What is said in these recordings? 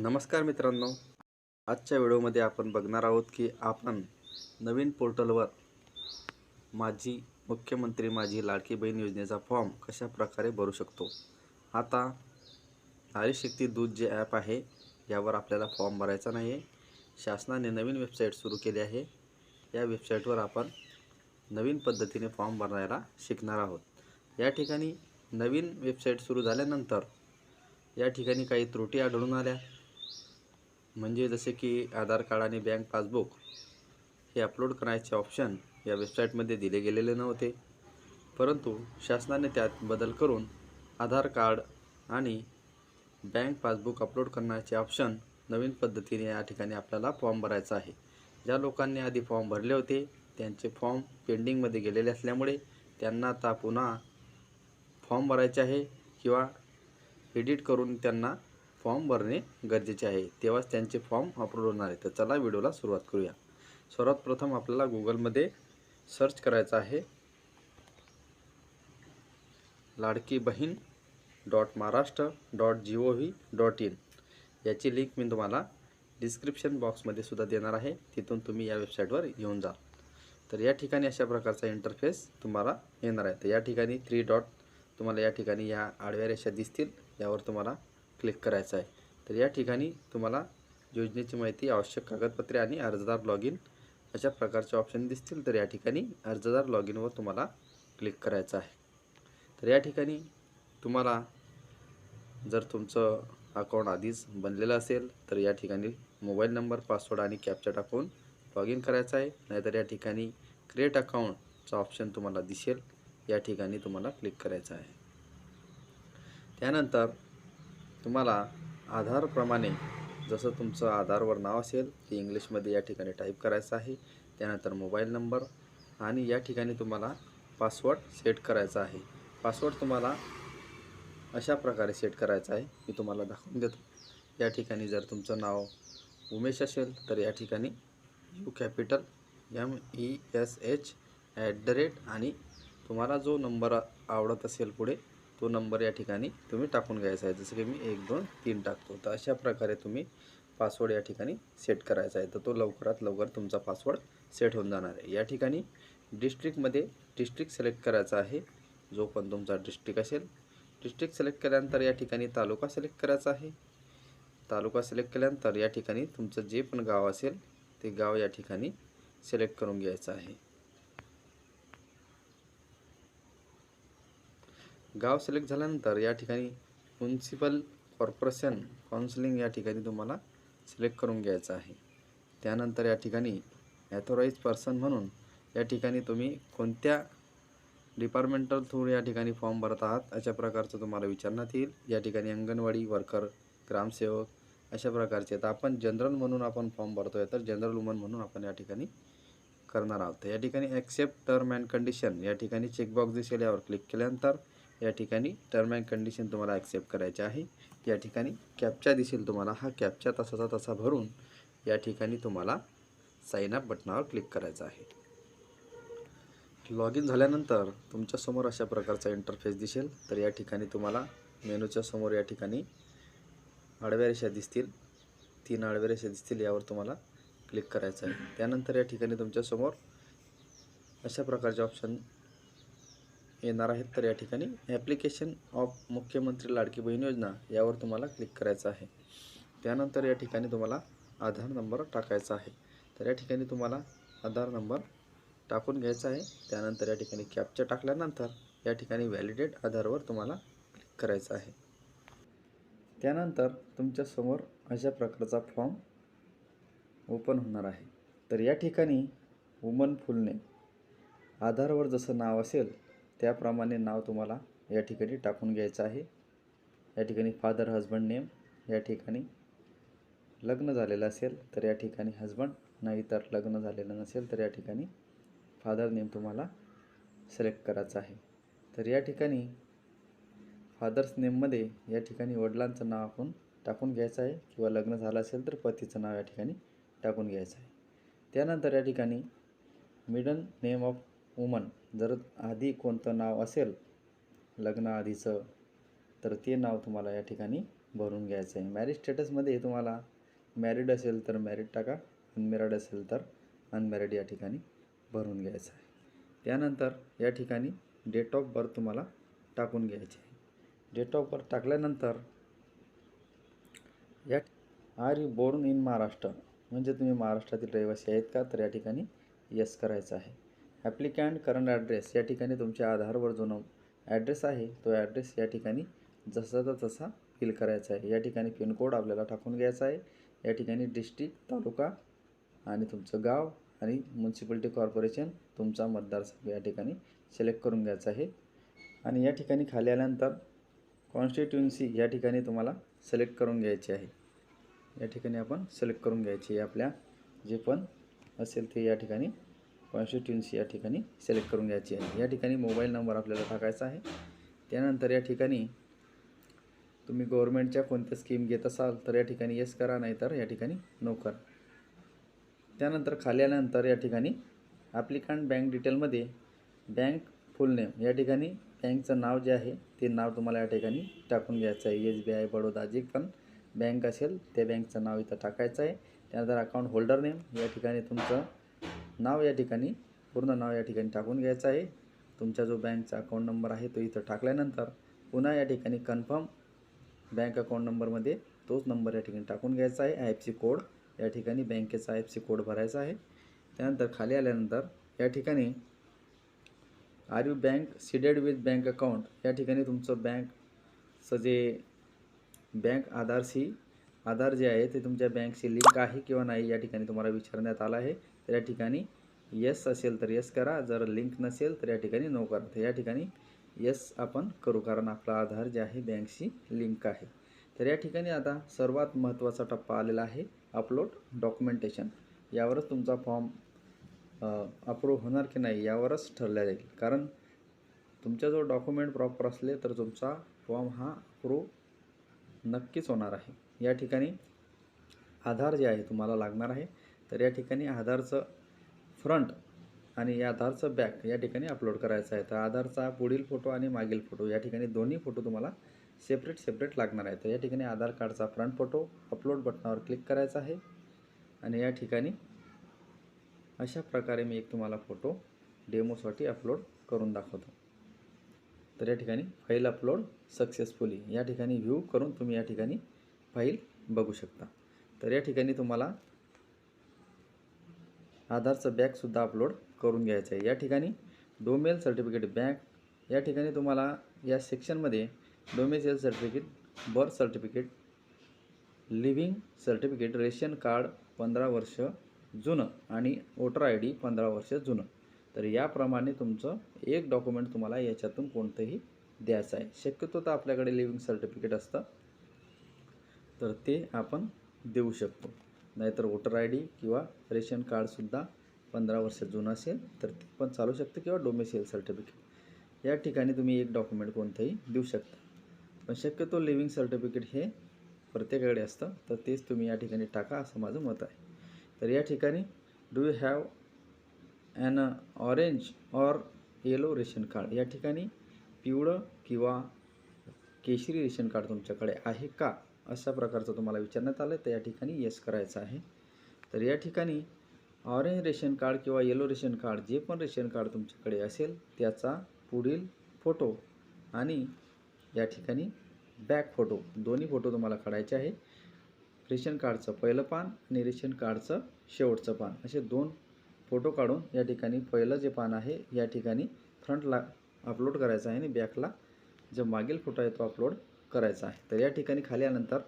नमस्कार मित्रांनो. आजच्या व्हिडिओमध्ये आपण बघणार आहोत की आपण नवीन पोर्टलवर माझी मुख्यमंत्री माझी लाडकी बहीण योजनेचा फॉर्म कशा प्रकारे भरू शकतो? आता नारी शक्ती दूध जे ॲप आहे यावर आपल्याला फॉर्म भरायचा नाही आहे शासनाने नवीन वेबसाईट सुरू केली आहे. या वेबसाईटवर आपण नवीन पद्धतीने फॉर्म भरायला शिकणार आहोत. या ठिकाणी नवीन वेबसाईट सुरू झाल्यानंतर या ठिकाणी काही त्रुटी आढळून आल्या. म्हणजे जसे की आधार कार्ड आणि बँक पासबुक हे अपलोड करायचे ऑप्शन या वेबसाईटमध्ये दिले गेलेले नव्हते. परंतु शासनाने त्यात बदल करून आधार कार्ड आणि बँक पासबुक अपलोड करण्याचे ऑप्शन नवीन पद्धतीने या ठिकाणी आपल्याला फॉर्म भरायचा आहे. ज्या लोकांनी आधी फॉर्म भरले होते त्यांचे फॉर्म पेंडिंगमध्ये गेलेले असल्यामुळे त्यांना आता पुन्हा फॉर्म भरायचे आहे किंवा एडिट करून त्यांना फॉर्म भरणे गरजेचे आहे. तेव्हाच त्यांचे फॉर्म अप्रूव्ह होणार आहे. तर चला व्हिडिओला सुरुवात करूया. सर्वात प्रथम आपल्याला गुगलमध्ये सर्च करायचं आहे. Ladki Bahin dot Maharashtra dot G O V dot in. याची लिंक मी तुम्हाला डिस्क्रिप्शन बॉक्समध्ये सुद्धा देणार आहे. तिथून तुम्ही या वेबसाईटवर येऊन जा. तर या ठिकाणी अशा प्रकारचा इंटरफेस तुम्हाला येणार आहे. तर या ठिकाणी थ्री डॉट तुम्हाला या ठिकाणी या आडव्या रेषा दिसतील. यावर तुम्हाला क्लिक करायचं आहे. तर या ठिकाणी तुम्हाला योजनेची माहिती आवश्यक कागदपत्रे आणि अर्जदार लॉग इन अशा प्रकारचे ऑप्शन दिसतील. तर या ठिकाणी अर्जदार लॉग इनवर तुम्हाला क्लिक करायचं आहे. तर या ठिकाणी तुम्हाला जर तुमचं अकाउंट आधीच बनलेलं असेल तर या ठिकाणी मोबाईल नंबर पासवर्ड आणि कॅप्चा टाकून लॉग इन करायचं आहे. नाहीतर या ठिकाणी क्रिएट अकाउंटचा ऑप्शन तुम्हाला दिसेल. या ठिकाणी तुम्हाला क्लिक करायचं आहे. त्यानंतर तुम्हाला आधारप्रमाणे जसं तुमचं आधारवर नाव असेल ते इंग्लिशमध्ये या ठिकाणी टाईप करायचं आहे त्यानंतर मोबाईल नंबर आणि या ठिकाणी तुम्हाला पासवर्ड सेट करायचा आहे. पासवर्ड तुम्हाला अशा प्रकारे सेट करायचा आहे मी तुम्हाला दाखवून देतो. या ठिकाणी जर तुमचं नाव उमेश असेल तर या ठिकाणी U capital M E S H at the rate आणि तुम्हाला जो नंबर आवडत असेल पुढे तो नंबर या ठिकाणी तुम्ही टाकून घ्यायचा आहे. जसं की मी एक दोन तीन टाकतो. तर अशा प्रकारे तुम्ही पासवर्ड या ठिकाणी सेट करायचा आहे. तर तो लवकरात लवकर तुमचा पासवर्ड सेट होऊन जाणार आहे. या ठिकाणी डिस्ट्रिक्टमध्ये डिस्ट्रिक्ट सिलेक्ट करायचा आहे. जो पण तुमचा डिस्ट्रिक्ट असेल डिस्ट्रिक्ट सिलेक्ट केल्यानंतर या ठिकाणी तालुका सिलेक्ट करायचा आहे. तालुका सिलेक्ट केल्यानंतर या ठिकाणी तुमचं जे पण गाव असेल ते गाव या ठिकाणी सिलेक्ट करून घ्यायचं आहे. गाव सिलेक्ट झाल्यानंतर या ठिकाणी म्युन्सिपल कॉर्पोरेशन काउन्सिलिंग या ठिकाणी तुम्हाला सिलेक्ट करून घ्यायचं आहे. त्यानंतर या ठिकाणी ॲथोराईज पर्सन म्हणून या ठिकाणी तुम्ही कोणत्या डिपार्टमेंटल थ्रू या ठिकाणी फॉर्म भरत आहात अशा प्रकारचं तुम्हाला विचारण्यात येईल. या ठिकाणी अंगणवाडी वर्कर ग्रामसेवक अशा प्रकारचे. तर आपण जनरल म्हणून आपण फॉर्म भरतोय तर जनरल वुमन म्हणून आपण या ठिकाणी करणार आहोत. या ठिकाणी ॲक्सेप्ट टर्म अँड कंडिशन या ठिकाणी चेकबॉक्स दिसेल यावर क्लिक केल्यानंतर या ठिकाणी टर्म अँड कंडिशन तुम्हाला ॲक्सेप्ट करायचे आहे. या ठिकाणी कॅपचा दिसेल तुम्हाला. हा कॅपचा तसाचा तसा भरून या ठिकाणी तुम्हाला साइन अप बटनावर क्लिक करायचं आहे. लॉग इन झाल्यानंतर तुमच्यासमोर अशा प्रकारचा इंटरफेस दिसेल. तर या ठिकाणी तुम्हाला मेनूच्या समोर या ठिकाणी आडव्या रेषा दिसतील. तीन आडव्या रेषा दिसतील यावर तुम्हाला क्लिक करायचं आहे. त्यानंतर या ठिकाणी तुमच्यासमोर अशा प्रकारचे ऑप्शन येणार आहेत तर या ठिकाणी ॲप्लिकेशन ऑफ मुख्यमंत्री लाडकी बहीण योजना यावर तुम्हाला क्लिक करायचं आहे. त्यानंतर या ठिकाणी तुम्हाला आधार नंबर टाकायचा आहे. तर या ठिकाणी तुम्हाला आधार नंबर टाकून घ्यायचा आहे. त्यानंतर या ठिकाणी कॅपच्या टाकल्यानंतर या ठिकाणी व्हॅलिडेट आधारवर तुम्हाला क्लिक करायचं आहे. त्यानंतर तुमच्यासमोर अशा प्रकारचा फॉर्म ओपन होणार आहे. तर या ठिकाणी वुमन फुलने आधारवर जसं नाव असेल त्याप्रमाणे नाव तुम्हाला या ठिकाणी टाकून घ्यायचं आहे. या ठिकाणी फादर हजबंड नेम या ठिकाणी लग्न झालेलं असेल तर या ठिकाणी हजबंड नाही तर लग्न झालेलं नसेल तर या ठिकाणी फादर नेम तुम्हाला सिलेक्ट करायचं आहे. तर या ठिकाणी फादर्स नेममध्ये या ठिकाणी वडिलांचं नाव आपण टाकून घ्यायचं आहे किंवा लग्न झालं असेल तर पतीचं नाव या ठिकाणी टाकून घ्यायचं आहे. त्यानंतर या ठिकाणी मिडन नेम ऑफ वुमन जर आधी कोणतं नाव असेल लग्नाआधीचं तर ते नाव तुम्हाला या ठिकाणी भरून घ्यायचं आहे. मॅरिड स्टेटसमध्ये तुम्हाला मॅरिड असेल तर मॅरिड टाका अनमॅरिड असेल तर अनमॅरिड या ठिकाणी भरून घ्यायचं आहे. त्यानंतर या ठिकाणी डेट ऑफ बर्थ तुम्हाला टाकून घ्यायचे आहे. डेट ऑफ बर्थ टाकल्यानंतर या are you born in Maharashtra म्हणजे तुम्ही महाराष्ट्रातील रहिवासी आहेत का तर या ठिकाणी यस करायचं आहे. ॲप्लिकँट करंट ॲड्रेस या ठिकाणी तुमच्या आधारवर जो न ॲड्रेस आहे तो ॲड्रेस या ठिकाणी जसाचा तसा फिल करायचा आहे. या ठिकाणी पिनकोड आपल्याला टाकून घ्यायचा आहे. या ठिकाणी डिस्ट्रिक्ट तालुका आणि तुमचं गाव आणि म्युन्सिपॅलिटी कॉर्पोरेशन तुमचा मतदारसंघ या ठिकाणी सिलेक्ट करून घ्यायचा आहे. आणि या ठिकाणी खाली आल्यानंतर कॉन्स्टिट्युन्सी या ठिकाणी तुम्हाला सिलेक्ट करून घ्यायची आहे. या ठिकाणी आपण सिलेक्ट करून घ्यायची आहे. आपल्या जे पण असेल ते या ठिकाणी कॉन्स्टिट्युन्सी या ठिकाणी सिलेक्ट करून घ्यायची आहे. या ठिकाणी मोबाईल नंबर आपल्याला टाकायचा आहे. त्यानंतर या ठिकाणी तुम्ही गव्हर्मेंटच्या कोणत्या स्कीम घेत असाल तर या ठिकाणी येस करा नाही तर या ठिकाणी नो करा. त्यानंतर खाली आल्यानंतर या ठिकाणी ॲप्लिकंट बँक डिटेलमध्ये बँक फुल नेम या ठिकाणी बँकचं नाव जे आहे ते नाव तुम्हाला या ठिकाणी टाकून घ्यायचं आहे. एस बी आय बडोदा जे पण बँक असेल त्या बँकचं नाव इथं टाकायचं आहे. त्यानंतर अकाउंट होल्डर नेम या ठिकाणी तुमचं नाव या ठिकाणी पूर्ण नाव या ठिकाणी टाकून घ्यायचं आहे. तुमचा जो बँकचा अकाउंट नंबर आहे तो इथं टाकल्यानंतर पुन्हा या ठिकाणी कन्फर्म बँक अकाउंट नंबरमध्ये तोच नंबर या ठिकाणी टाकून घ्यायचा आहे. आय एफ सी कोड या ठिकाणी बँकेचा आय एफ सी कोड भरायचा आहे. त्यानंतर खाली आल्यानंतर या ठिकाणी are you bank seeded with bank account या ठिकाणी तुमचं बँकचं जे बँक आधारशी आधार जे आहे ते तुमच्या बँकशी लिंक आहे किंवा नाही या ठिकाणी तुम्हाला विचारण्यात आलं आहे. तर या ठिकाणी येस असेल तर यस करा. जर लिंक नसेल तर या ठिकाणी नो करा. तर या ठिकाणी येस आपण करू कारण आपला आधार जे आहे बँकशी लिंक आहे. तर या ठिकाणी आता सर्वात महत्त्वाचा टप्पा आलेला आहे अपलोड डॉक्युमेंटेशन यावरच तुमचा फॉर्म अप्रूव्ह होणार की नाही यावरच ठरल्या जाईल. कारण तुमच्या जो डॉक्युमेंट प्रॉपर असले तर तुमचा फॉर्म हा अप्रूव्ह नक्कीच होणार आहे. या ठिकाणी आधार जे आहे तुम्हाला लागणार आहे. तर या ठिकाणी आधारचं फ्रंट आणि या आधारचं बॅक या ठिकाणी अपलोड करायचं आहे. तर आधारचा पुढील फोटो आणि मागील फोटो या ठिकाणी दोन्ही फोटो तुम्हाला सेपरेट सेपरेट लागणार आहे. तर या ठिकाणी आधार कार्डचा फ्रंट फोटो अपलोड बटनावर क्लिक करायचा आहे. आणि या ठिकाणी अशा प्रकारे मी एक तुम्हाला फोटो डेमोसाठी अपलोड करून दाखवतो. तर या ठिकाणी फाईल अपलोड सक्सेसफुली या ठिकाणी व्ह्यू करून तुम्ही या ठिकाणी फाईल बघू शकता. तर या ठिकाणी तुम्हाला आधारचं बॅगसुद्धा अपलोड करून घ्यायचं आहे. या ठिकाणी डोमेल सर्टिफिकेट बँक या ठिकाणी तुम्हाला या सेक्शनमध्ये domicile certificate birth certificate leaving certificate ration card पंधरा वर्ष जुनं आणि वोटर आय डी पंधरा वर्ष जुनं. तर याप्रमाणे तुमचं एक डॉक्युमेंट तुम्हाला याच्यातून कोणतंही द्यायचं आहे. शक्यतो तर आपल्याकडे लिव्हिंग सर्टिफिकेट असतं. तर ते आपण देऊ शकतो. नाहीतर वोटर आय डी किंवा रेशन कार्डसुद्धा पंधरा वर्ष जुनं असेल तर ते पण चालू शकतं किंवा डोमेसियल सर्टिफिकेट या ठिकाणी तुम्ही एक डॉक्युमेंट कोणतंही देऊ शकता. पण शक्यतो लिव्हिंग सर्टिफिकेट हे प्रत्येकाकडे असतं तर तेच तुम्ही या ठिकाणी टाका असं माझं मत आहे. तर या ठिकाणी do you have an orange or yellow ration card? या ठिकाणी पिवळं किंवा केशरी रेशन कार्ड तुमच्याकडे आहे का? अशा प्रकारचं तुम्हाला विचारण्यात आलं तर या ठिकाणी येस करायचं आहे. तर या ठिकाणी ऑरेंज रेशन कार्ड किंवा येलो रेशन कार्ड जे पण रेशन कार्ड तुमच्याकडे असेल त्याचा पुढील फोटो आणि या ठिकाणी बॅक फोटो दोन्ही फोटो तुम्हाला काढायचे आहे. रेशन कार्डचं पहिलं पान आणि रेशन कार्डचं शेवटचं पान असे दोन फोटो काढून या ठिकाणी पहिलं जे पान आहे या ठिकाणी फ्रंटला अपलोड करायचं आहे आणि बॅकला जो मागील फोटो आहे तो अपलोड करायचा आहे. तर या ठिकाणी खाली आल्यानंतर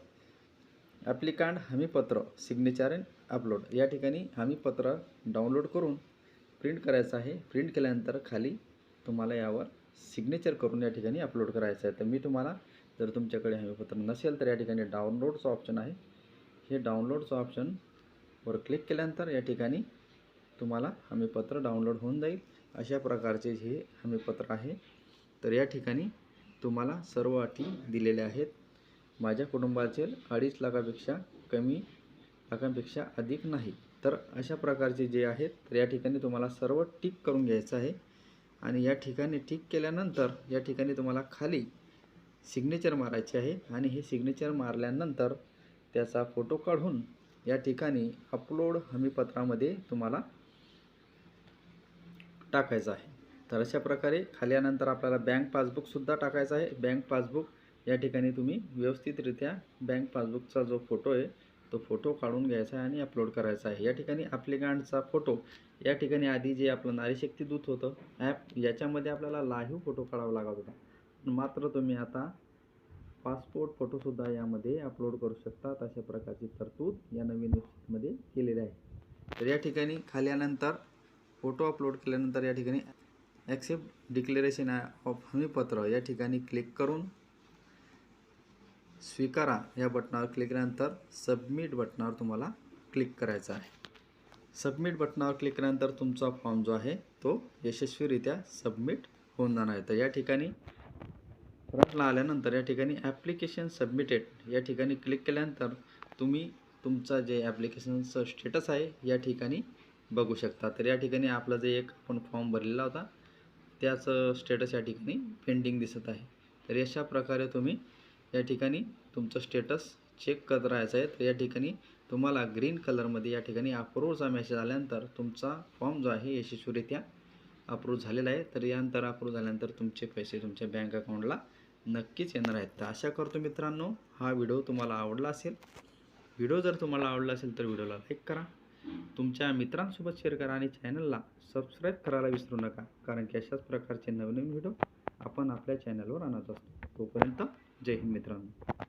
ॲप्लिकांट हमीपत्र सिग्नेचर अँड अपलोड या ठिकाणी हमीपत्र डाउनलोड करून प्रिंट करायचं आहे. प्रिंट केल्यानंतर खाली तुम्हाला यावर सिग्नेचर करून या ठिकाणी अपलोड करायचं आहे. तर मी तुम्हाला जर तुमच्याकडे हमीपत्र नसेल तर या ठिकाणी डाउनलोडचं ऑप्शन आहे. हे डाउनलोडचं ऑप्शनवर क्लिक केल्यानंतर या ठिकाणी तुम्हाला हमीपत्र डाउनलोड होऊन जाईल. अशा प्रकारचे हे हमीपत्र आहे तर या ठिकाणी तुम्हाला सर्व अटी दिलेल्या आहेत. माझ्या कुटुंबाचे अडीच लाखापेक्षा कमी लाखांपेक्षा अधिक नाही. तर अशा प्रकारचे जे आहेत तर या ठिकाणी तुम्हाला सर्व टिक करून घ्यायचं आहे. आणि या ठिकाणी टिक केल्यानंतर या ठिकाणी तुम्हाला खाली सिग्नेचर मारायचे आहे. आणि हे सिग्नेचर मारल्यानंतर त्याचा फोटो काढून या ठिकाणी अपलोड हमीपत्रामध्ये तुम्हाला टाकायचं आहे. तर अशा प्रकारे खाली आल्यानंतर आपल्याला बँक पासबुकसुद्धा टाकायचं आहे. बँक पासबुक या ठिकाणी तुम्ही व्यवस्थितरित्या बँक पासबुकचा जो फोटो आहे तो फोटो काढून घ्यायचा आहे आणि अपलोड करायचा आहे. या ठिकाणी ॲप्लिकांटचा फोटो या ठिकाणी आधी जे आपलं नारीशक्ती दूत होतं ॲप याच्यामध्ये आपल्याला लाईव्ह फोटो काढावा लागत होता. मात्र तुम्ही आता पासपोर्ट फोटोसुद्धा यामध्ये अपलोड करू शकतात अशा प्रकारची तरतूद या नवीन वेबसाईटमध्ये केलेली आहे. तर या ठिकाणी खाल्यानंतर फोटो अपलोड केल्यानंतर या ठिकाणी ॲक्सेप्ट डिक्लेरेशन ऑफ हमीपत्र या ठिकाणी क्लिक करून स्वीकारा या बटनावर क्लिक केल्यानंतर सबमिट बटनावर तुम्हाला क्लिक करायचं आहे. सबमिट बटनावर क्लिक केल्यानंतर तुमचा फॉर्म जो आहे तो यशस्वीरित्या सबमिट होऊन जाणार आहे. तर या ठिकाणी फ्रंटला आल्यानंतर या ठिकाणी ॲप्लिकेशन सबमिटेड या ठिकाणी क्लिक केल्यानंतर तुम्ही तुमचा जे ॲप्लिकेशनचं स्टेटस आहे या ठिकाणी बघू शकता. तर या ठिकाणी आपला जे एक आपण फॉर्म भरलेला होता त्याचं स्टेटस या ठिकाणी पेंडिंग दिसत आहे. तर अशा प्रकारे तुम्ही या ठिकाणी तुमचं स्टेटस चेक करत राहायचं आहे. तर या ठिकाणी तुम्हाला ग्रीन कलरमध्ये या ठिकाणी अप्रूव्हचा मेसेज आल्यानंतर तुमचा फॉर्म जो आहे यशस्वीरित्या अप्रूव्ह झालेला आहे. तर यानंतर अप्रूव्ह झाल्यानंतर तुमचे पैसे तुमच्या बँक अकाउंटला नक्कीच येणार आहेत. तर आशा करतो मित्रांनो हा व्हिडिओ तुम्हाला आवडला असेल. व्हिडिओ जर तुम्हाला आवडला असेल तर व्हिडिओला लाईक करा. तुमच्या मित्रांसोबत शेअर करा आणि चॅनलला सबस्क्राईब करायला विसरू नका. कारण की अशाच प्रकारचे नवनवीन व्हिडिओ आपण आपल्या चॅनलवर आणत असतो. तोपर्यंत जय हिंद मित्रांनो.